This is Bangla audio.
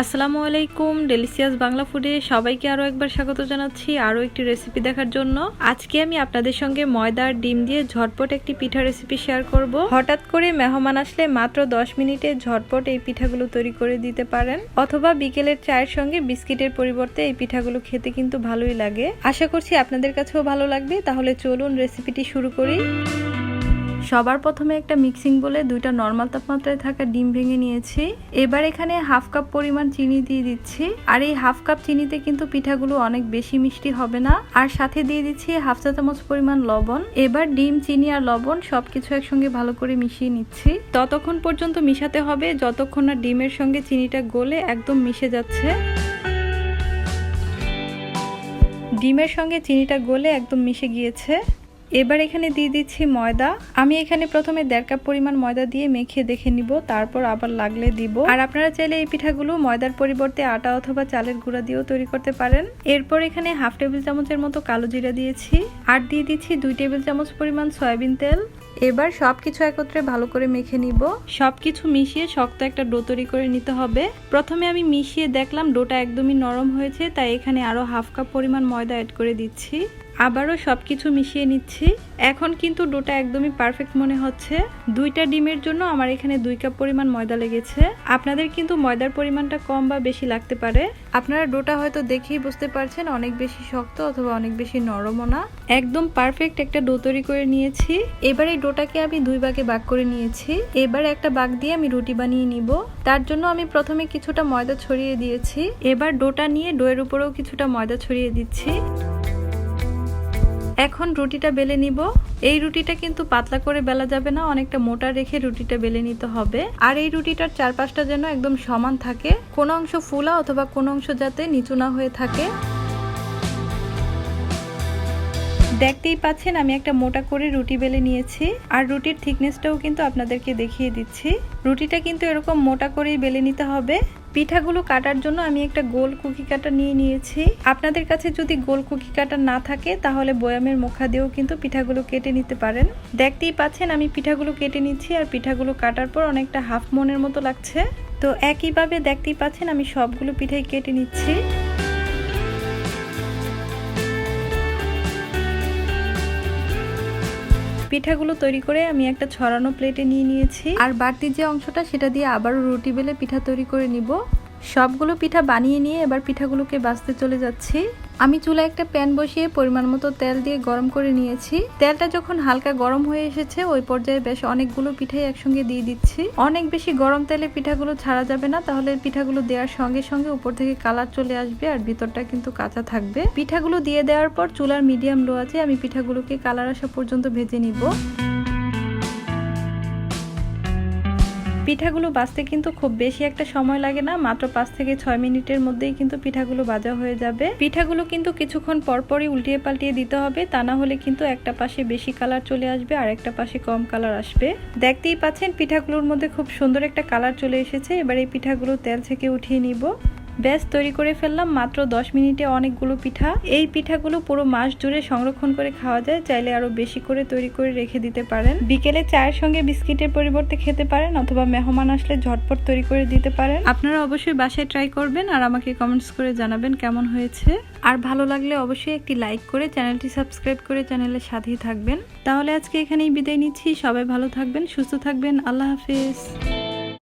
আসসালামু আলাইকুম ডেলিসিয়াস বাংলা ফুডে সবাইকে আরও একবার স্বাগত জানাচ্ছি আরও একটি রেসিপি দেখার জন্য। আজকে আমি আপনাদের সঙ্গে ময়দা আর ডিম দিয়ে ঝটপট একটি পিঠা রেসিপি শেয়ার করব। হঠাৎ করে মেহমান আসলে মাত্র 10 মিনিটে ঝটপট এই পিঠাগুলো তৈরি করে দিতে পারেন, অথবা বিকেলের চায়ের সঙ্গে বিস্কিটের পরিবর্তে এই পিঠাগুলো খেতে কিন্তু ভালোই লাগে। আশা করছি আপনাদের কাছেও ভালো লাগবে, তাহলে চলুন রেসিপিটি শুরু করি। সবার প্রথমে একটা মিক্সিং বলে দুইটা নর্মাল তাপমাত্রায় থাকা ডিম ভেঙে নিয়েছি। এবার এখানে হাফ কাপ পরিমাণ চিনি দিয়ে দিচ্ছি। আর এই হাফ কাপ চিনিতে কিন্তু পিঠাগুলো অনেক বেশি মিষ্টি হবে না। আর সাথে দিয়ে দিচ্ছি হাফ চা চামচ পরিমাণ লবণ। এবার ডিম, চিনি আর লবণ সবকিছু একসঙ্গে ভালো করে মিশিয়ে নিচ্ছি। ততক্ষণ পর্যন্ত মিশাতে হবে, যতক্ষণ না ডিমের সঙ্গে চিনিটা গলে একদম মিশে যাচ্ছে। ডিমের সঙ্গে চিনিটা গলে একদম মিশে গিয়েছে। এবার এখানে দিয়ে দিচ্ছি ময়দা। আমি এখানে প্রথমে দেড় কাপ পরিমাণ ময়দা দিয়ে মেখে দেখে নিব, তারপর আবার লাগলে দিব। আর আপনারা চাইলে এই পিঠাগুলো ময়দার পরিবর্তে আটা অথবা চালের গুঁড়া দিয়েও তৈরি করতে পারেন। এরপর এখানে হাফ টেবিল চামচের মতো কালো জিরা দিয়েছি। আর দিয়ে দিচ্ছি দুই টেবিল চামচ পরিমাণ সয়াবিন তেল। এবার সবকিছু একত্রে ভালো করে মেখে নিব। সবকিছু মিশিয়ে শক্ত একটা ডো তৈরি করে নিতে হবে। প্রথমে আমি মিশিয়ে দেখলাম ডোটা একদমই নরম হয়েছে, তাই এখানে আরও হাফ কাপ পরিমাণ ময়দা অ্যাড করে দিচ্ছি। আবারও সব কিছু মিশিয়ে নিচ্ছি। এখন কিন্তু ডোটা একদমই পারফেক্ট মনে হচ্ছে। দুইটা ডিমের জন্য আমার এখানে দুই কাপ পরিমাণ ময়দা লেগেছে। আপনাদের কিন্তু ময়দার পরিমাণটা কম বা বেশি লাগতে পারে। আপনারা ডোটা হয়তো দেখেই বুঝতে পারছেন, অনেক বেশি শক্ত অথবা অনেক বেশি নরমও না। একদম পারফেক্ট একটা ডো তৈরি করে নিয়েছি। এবার এই ডোটাকে আমি দুই ভাগে ভাগ করে নিয়েছি। এবার একটা বাগ দিয়ে আমি রুটি বানিয়ে নিব। তার জন্য আমি প্রথমে কিছুটা ময়দা ছড়িয়ে দিয়েছি। এবার ডোটা নিয়ে ডোয়ের উপরেও কিছুটা ময়দা ছড়িয়ে দিচ্ছি। এখন রুটিটা বেলে নিব। এই রুটিটা কিন্তু পাতলা করে বেলা যাবে না, অনেকটা মোটা রেখে রুটিটা বেলে নিতে হবে। আর এই রুটিটার চারপাশটা যেন একদম সমান থাকে, কোনো অংশ ফুলা অথবা কোনো অংশ যাতে নিচু না হয়ে থাকে। দেখতেই পাচ্ছেন, আমি একটা মোটা করে রুটি বেলে নিয়েছি। আর রুটির থিকনেসটাও কিন্তু আপনাদেরকে দেখিয়ে দিচ্ছি। রুটিটা কিন্তু এরকম মোটা করেই বেলে নিতে হবে। পিঠাগুলো কাটার জন্য আমি একটা গোল কুকি কাটা নিয়ে নিয়েছি। আপনাদের কাছে যদি গোল কুকি কাটা না থাকে, তাহলে বয়ামের মুখা দিয়েও কিন্তু পিঠাগুলো কেটে নিতে পারেন। দেখতেই পাচ্ছেন, আমি পিঠাগুলো কেটে নিচ্ছি আর পিঠাগুলো কাটার পর অনেকটা হাফ মনের মতো লাগছে। তো একইভাবে দেখতেই পাচ্ছেন, আমি সবগুলো পিঠাই কেটে নিচ্ছি। পিঠাগুলো তৈরি করে আমি একটা ছড়ানো প্লেটে নিয়ে নিয়েছি। আর বাড়তি যে অংশটা, সেটা দিয়ে আবারও রুটি বেলে পিঠা তৈরি করে নিব। সবগুলো পিঠা বানিয়ে নিয়ে এবার পিঠাগুলোকে বাঁচতে চলে যাচ্ছি। আমি চুলায় একটা প্যান বসিয়ে পরিমাণ মতো তেল দিয়ে গরম করে নিয়েছি। তেলটা যখন হালকা গরম হয়ে এসেছে, ওই পর্যায়ে বেশ অনেকগুলো পিঠাই একসঙ্গে দিয়ে দিচ্ছি। অনেক বেশি গরম তেলে পিঠাগুলো ছাড়া যাবে না, তাহলে পিঠাগুলো দেওয়ার সঙ্গে সঙ্গে উপর থেকে কালার চলে আসবে আর ভিতরটা কিন্তু কাঁচা থাকবে। পিঠাগুলো দিয়ে দেওয়ার পর চুলার মিডিয়াম লো আছে, আমি পিঠাগুলোকে কালার আসা পর্যন্ত ভেজে নিব। পিঠাগুলো বাজতে কিন্তু খুব বেশি একটা সময় লাগে না, মাত্র পাঁচ থেকে ছয় মিনিটের মধ্যেই কিন্তু পিঠাগুলো ভাজা হয়ে যাবে। পিঠাগুলো কিন্তু কিছুক্ষণ পরপরই উল্টিয়ে পাল্টিয়ে দিতে হবে, তা না হলে কিন্তু একটা পাশে বেশি কালার চলে আসবে আর একটা পাশে কম কালার আসবে। দেখতেই পাচ্ছেন, পিঠাগুলোর মধ্যে খুব সুন্দর একটা কালার চলে এসেছে, এবার এই পিঠাগুলো তেল থেকে উঠিয়ে নিব। ব্যাস তৈরি করে ফেললাম মাত্র দশ মিনিটে অনেকগুলো পিঠা। এই পিঠাগুলো পুরো মাস জুড়ে সংরক্ষণ করে খাওয়া যায়, চাইলে আরও বেশি করে তৈরি করে রেখে দিতে পারেন। বিকেলে চায়ের সঙ্গে বিস্কিটের পরিবর্তে খেতে পারেন অথবা মেহমান আসলে ঝটপট তৈরি করে দিতে পারেন। আপনারা অবশ্যই বাসায় ট্রাই করবেন আর আমাকে কমেন্টস করে জানাবেন কেমন হয়েছে। আর ভালো লাগলে অবশ্যই একটি লাইক করে চ্যানেলটি সাবস্ক্রাইব করে চ্যানেলের সাথেই থাকবেন। তাহলে আজকে এখানেই বিদায় নিচ্ছি, সবাই ভালো থাকবেন, সুস্থ থাকবেন, আল্লাহ হাফিজ।